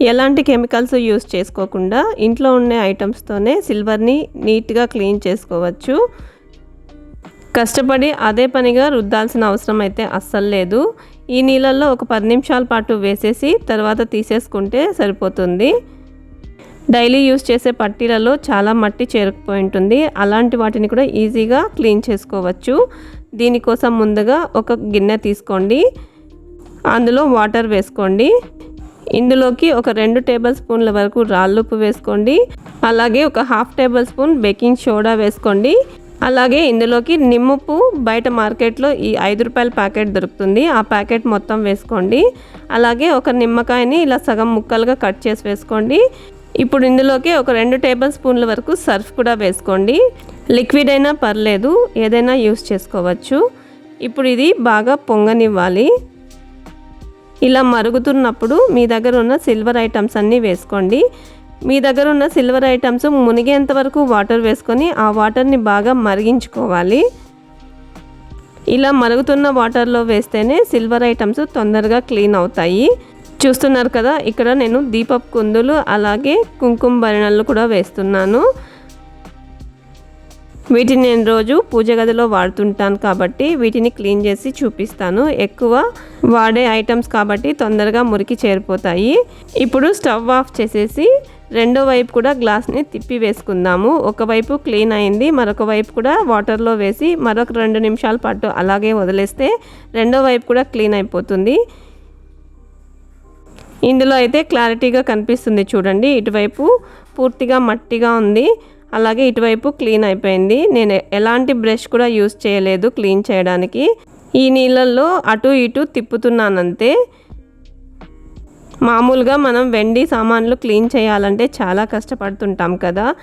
ఎలాంటి chemicals use చేసుకోకుండా ఇంట్లో ఉండే ఐటమ్స్తోనే సిల్వర్ని నీట్గా క్లీన్ చేసుకోవచ్చు. కష్టపడి అదే పనిగా రుద్దాల్సిన అవసరం అయితే అస్సలు లేదు. ఈ నీళ్ళల్లో ఒక పది నిమిషాల పాటు వేసేసి తర్వాత తీసేసుకుంటే సరిపోతుంది. డైలీ యూస్ చేసే పట్టీలలో చాలా మట్టి చేరుకుపోయి ఉంటుంది. అలాంటి వాటిని కూడా ఈజీగా క్లీన్ చేసుకోవచ్చు. దీనికోసం ముందుగా ఒక గిన్నె తీసుకోండి. అందులో వాటర్ వేసుకోండి. ఇందులోకి ఒక రెండు టేబుల్ స్పూన్ల వరకు రాళ్ళుప్పు వేసుకోండి. అలాగే ఒక half tablespoon baking soda వేసుకోండి. అలాగే ఇందులోకి నిమ్మపు బయట మార్కెట్లో ఈ ఐదు రూపాయల ప్యాకెట్ దొరుకుతుంది. ఆ ప్యాకెట్ మొత్తం వేసుకోండి. అలాగే ఒక నిమ్మకాయని ఇలా సగం ముక్కలుగా కట్ చేసి వేసుకోండి. ఇప్పుడు ఇందులోకి ఒక రెండు టేబుల్ స్పూన్ల వరకు సర్ఫ్ కూడా వేసుకోండి. లిక్విడ్ అయినా పర్లేదు ఏదైనా యూస్ చేసుకోవచ్చు. ఇప్పుడు ఇది బాగా పొంగనివ్వాలి. ఇలా మరుగుతున్నప్పుడు మీ దగ్గర ఉన్న సిల్వర్ ఐటమ్స్ అన్నీ వేసుకోండి. మీ దగ్గర ఉన్న సిల్వర్ ఐటమ్స్ మునిగేంత వరకు వాటర్ వేసుకొని ఆ వాటర్ని బాగా మరిగించుకోవాలి. ఇలా మరుగుతున్న వాటర్లో వేస్తేనే సిల్వర్ ఐటమ్స్ తొందరగా క్లీన్ అవుతాయి. చూస్తున్నారు కదా ఇక్కడ నేను దీపపు కుందులు అలాగే కుంకుమ భరణలు కూడా వేస్తున్నాను. వీటిని నేను రోజు పూజ గదిలో వాడుతుంటాను కాబట్టి వీటిని క్లీన్ చేసి చూపిస్తాను. ఎక్కువ వాడే ఐటమ్స్ కాబట్టి తొందరగా మురికి చేరిపోతాయి. ఇప్పుడు స్టవ్ ఆఫ్ చేసేసి రెండో వైపు కూడా గ్లాస్ని తిప్పి వేసుకుందాము. ఒకవైపు క్లీన్ అయింది మరొక వైపు కూడా వాటర్లో వేసి మరొక రెండు నిమిషాల పాటు అలాగే వదిలేస్తే రెండో వైపు కూడా క్లీన్ అయిపోతుంది. ఇందులో అయితే క్లారిటీగా కనిపిస్తుంది చూడండి. ఇటువైపు పూర్తిగా మట్టిగా ఉంది. అలాగే ఇటువైపు క్లీన్ అయిపోయింది. నేను ఎలాంటి బ్రష్ కూడా యూస్ చేయలేదు క్లీన్ చేయడానికి. ఈ నీళ్ళల్లో అటు ఇటు తిప్పుతున్నానంతే. మామూలుగా మనం వెండి సామాన్లు క్లీన్ చేయాలంటే చాలా కష్టపడుతుంటాం కదా.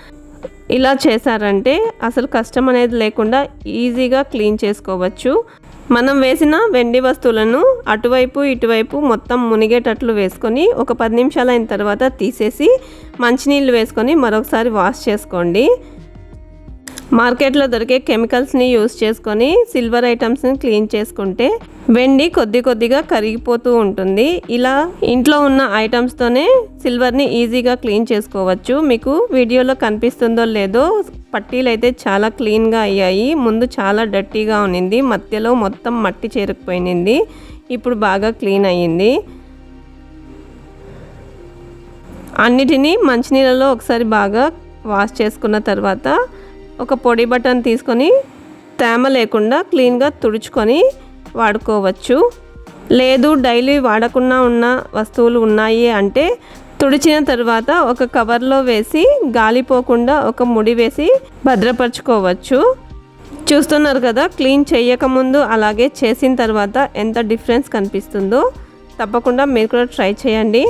ఇలా చేశారంటే అసలు కష్టం అనేది లేకుండా ఈజీగా క్లీన్ చేసుకోవచ్చు. మనం వేసిన వెండి వస్తువులను అటువైపు ఇటువైపు మొత్తం మునిగేటట్లు వేసుకొని ఒక పది నిమిషాలు అయిన తర్వాత తీసేసి మంచినీళ్ళు వేసుకొని మరొకసారి వాష్ చేసుకోండి. మార్కెట్లో దొరికే కెమికల్స్ని యూస్ చేసుకొని సిల్వర్ ఐటమ్స్ని క్లీన్ చేసుకుంటే వెండి కొద్ది కొద్దిగా కరిగిపోతూ ఉంటుంది. ఇలా ఇంట్లో ఉన్న ఐటమ్స్తోనే సిల్వర్ని ఈజీగా క్లీన్ చేసుకోవచ్చు. మీకు వీడియోలో కనిపిస్తుందో లేదో పట్టీలు అయితే చాలా క్లీన్గా అయ్యాయి. ముందు చాలా డర్టీగా ఉన్నింది. మధ్యలో మొత్తం మట్టి చేరుకుపోయింది ఇప్పుడు బాగా క్లీన్ అయ్యింది. అన్నిటినీ మంచినీళ్ళలో ఒకసారి బాగా వాష్ చేసుకున్న తర్వాత ఒక పొడి బటన్ తీసుకొని తేమ లేకుండా క్లీన్గా తుడుచుకొని వాడుకోవచ్చు. లేదు డైలీ వాడకుండా ఉన్న వస్తువులు ఉన్నాయి అంటే తుడిచిన తర్వాత ఒక కవర్లో వేసి గాలిపోకుండా ఒక ముడి వేసి భద్రపరచుకోవచ్చు. చూస్తున్నారు కదా క్లీన్ చేయకముందు అలాగే చేసిన తర్వాత ఎంత డిఫరెన్స్ కనిపిస్తుందో. తప్పకుండా మీరు కూడా ట్రై చేయండి.